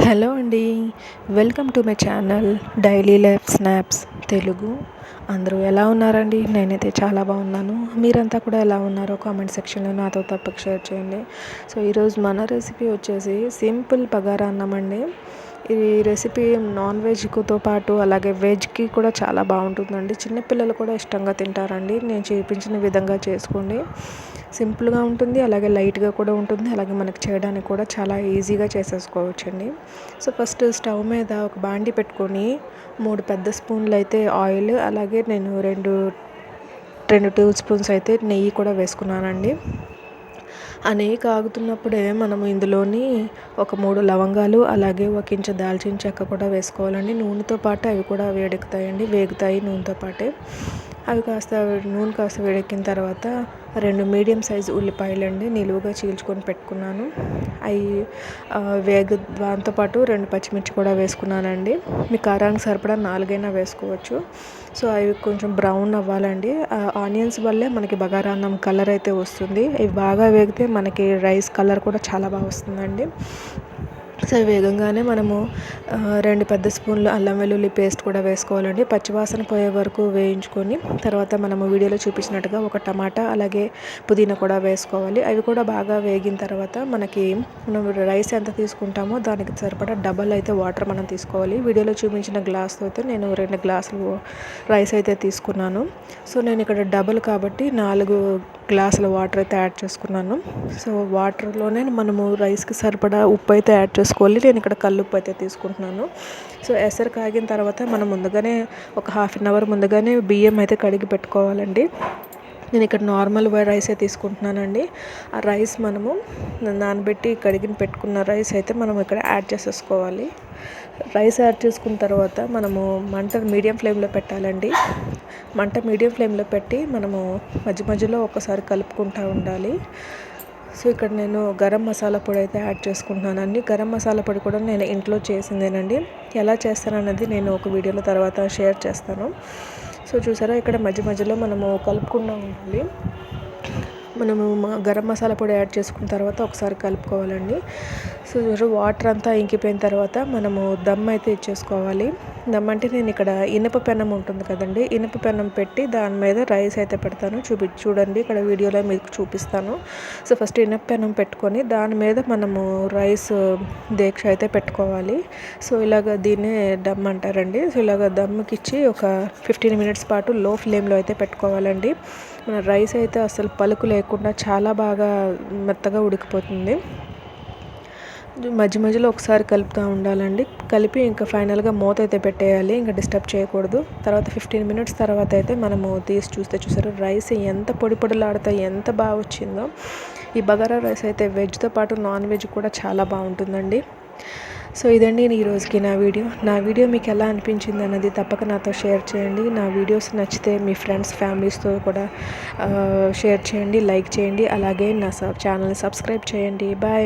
Hello అండి welcome to my channel daily life snaps Telugu. అందరూ ఎలా ఉన్నారండి? నేనైతే చాలా బాగున్నాను. మీరంతా కూడా ఎలా ఉన్నారో కామెంట్ సెక్షన్లో నాతో తప్పక షేర్ చేయండి. సో ఈరోజు మన రెసిపీ వచ్చేసి సింపుల్ బగారా అన్నం అండి. ఈ రెసిపీ నాన్ వెజ్తో పాటు అలాగే వెజ్కి కూడా చాలా బాగుంటుందండి. చిన్నపిల్లలు కూడా ఇష్టంగా తింటారండి. నేను చూపించిన విధంగా చేసుకోండి. సింపుల్గా ఉంటుంది అలాగే లైట్గా కూడా ఉంటుంది. అలాగే మనకి చేయడానికి కూడా చాలా ఈజీగా చేసేసుకోవచ్చండి. సో ఫస్ట్ స్టవ్ మీద ఒక బాండి పెట్టుకొని మూడు పెద్ద స్పూన్లు అయితే ఆయిల్ అలాగే నేను రెండు రెండు టేబుల్ స్పూన్స్ అయితే నెయ్యి కూడా వేసుకున్నానండి. ఆ నెయ్యి కాగుతున్నప్పుడే మనము ఇందులోని ఒక మూడు లవంగాలు అలాగే ఒక ఇంచు దాల్చిన చెక్క కూడా వేసుకోవాలండి. నూనెతో పాటు అవి కూడా వేడెక్కుతాయండి వేగుతాయి నూనెతో పాటే. అవి కాస్త నూనె కాస్త వేడెక్కిన తర్వాత రెండు మీడియం సైజు ఉల్లిపాయలు అండి నిలువుగా చీల్చుకొని పెట్టుకున్నాను. అవి వేగ దాంతోపాటు రెండు పచ్చిమిర్చి కూడా వేసుకున్నానండి. మీ కారానికి సరిపడా నాలుగైనా వేసుకోవచ్చు. సో అవి కొంచెం బ్రౌన్ అవ్వాలండి. ఆనియన్స్ వల్లే మనకి బగారాన్నం కలర్ అయితే వస్తుంది. ఇవి బాగా వేగితే మనకి రైస్ కలర్ కూడా చాలా బాగా వస్తుందండి. సో వేగంగానే మనము రెండు పెద్ద స్పూన్లు అల్లం వెల్లుల్లి పేస్ట్ కూడా వేసుకోవాలండి. పచ్చివాసన పోయే వరకు వేయించుకొని తర్వాత మనము వీడియోలో చూపించినట్టుగా ఒక టమాటా అలాగే పుదీనా కూడా వేసుకోవాలి. అవి కూడా బాగా వేగిన తర్వాత మనకి మనం రైస్ ఎంత తీసుకుంటామో దానికి సరిపడా డబల్ అయితే వాటర్ మనం తీసుకోవాలి. వీడియోలో చూపించిన గ్లాస్తో అయితే నేను రెండు గ్లాసులు రైస్ అయితే తీసుకున్నాను. సో నేను ఇక్కడ డబల్ కాబట్టి నాలుగు గ్లాసుల వాటర్ అయితే యాడ్ చేసుకున్నాను. సో వాటర్లోనే మనము రైస్కి సరిపడా ఉప్పు అయితే యాడ్ చేసుకోవాలి. నేను ఇక్కడ కల్లుప్పు అయితే తీసుకుంటున్నాను. సో ఎసరు కాగిన తర్వాత మనం ముందుగానే ఒక హాఫ్ అన్ అవర్ ముందుగానే బియ్యం అయితే కడిగి పెట్టుకోవాలండి. నేను ఇక్కడ నార్మల్ రైస్ అయితే తీసుకుంటున్నానండి. ఆ రైస్ మనము నానబెట్టి కడిగిన పెట్టుకున్న రైస్ అయితే మనం ఇక్కడ యాడ్ చేసేసుకోవాలి. రైస్ యాడ్ చేసుకున్న తర్వాత మనము మంట మీడియం ఫ్లేమ్లో పెట్టాలండి. మంట మీడియం ఫ్లేమ్లో పెట్టి మనము మధ్య మధ్యలో ఒకసారి కలుపుకుంటూ ఉండాలి. సో ఇక్కడ నేను గరం మసాలా పొడి అయితే యాడ్ చేసుకుంటున్నానండి. గరం మసాలా పొడి కూడా నేను ఇంట్లో చేసిందేనండి. ఎలా చేస్తానన్నది నేను ఒక వీడియోలో తర్వాత షేర్ చేస్తాను. సో చూసారా ఇక్కడ మధ్య మధ్యలో మనము కలుపుకుండా ఉండాలి మనము గరం మసాలా పొడి యాడ్ చేసుకున్న తర్వాత ఒకసారి కలుపుకోవాలండి. సో వాటర్ అంతా ఇంకిపోయిన తర్వాత మనము దమ్ అయితే ఇచ్చేసుకోవాలి. దమ్ అంటే నేను ఇక్కడ ఇనుప పెనం ఉంటుంది కదండి ఇనుప పెనం పెట్టి దాని మీద రైస్ అయితే పెడతాను. చూపి చూడండి ఇక్కడ వీడియోలో మీకు చూపిస్తాను. సో ఫస్ట్ ఇనుప పెనం పెట్టుకొని దాని మీద మనము రైస్ దీక్ష అయితే పెట్టుకోవాలి. సో ఇలాగ దీన్నే దమ్ అంటారండి. సో ఇలాగ దమ్కి ఇచ్చి ఒక ఫిఫ్టీన్ మినిట్స్ పాటు లో ఫ్లేమ్లో అయితే పెట్టుకోవాలండి. మన రైస్ అయితే అసలు పలుకు లేకుండా చాలా బాగా మెత్తగా ఉడికిపోతుంది. మధ్య మధ్యలో ఒకసారి కలుపుతూ ఉండాలండి. కలిపి ఇంకా ఫైనల్గా మూత అయితే పెట్టేయాలి ఇంకా డిస్టర్బ్ చేయకూడదు. తర్వాత ఫిఫ్టీన్ మినిట్స్ తర్వాత అయితే మనము తీసి చూస్తే చూసారు రైస్ ఎంత పొడి పొడిలాడుతా ఎంత బాగా వచ్చిందో. ఈ బగారా రైస్ అయితే వెజ్తో పాటు నాన్ వెజ్ కూడా చాలా బాగుంటుందండి. సో ఇదండి ఈ రోజుకి నా వీడియో. నా వీడియో మీకు ఎలా అనిపించింది అన్నది తప్పక నాతో షేర్ చేయండి. నా వీడియోస్ నచ్చితే మీ ఫ్రెండ్స్ ఫ్యామిలీస్తో కూడా షేర్ చేయండి లైక్ చేయండి. అలాగే నా ఛానల్ని సబ్స్క్రైబ్ చేయండి. బాయ్